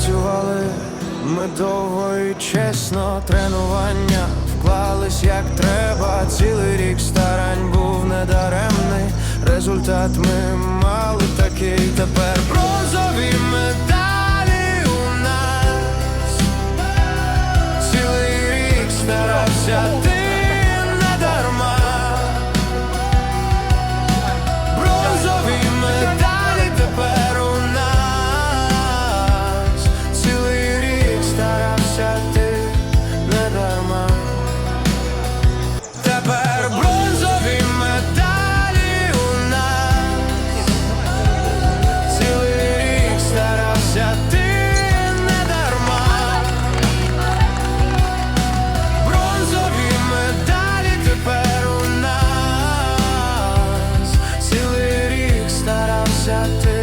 працювали ми довго і чесно тренування вклались як треба. Цілий рік старань був недаремний. Результат ми мали такий тепер shatter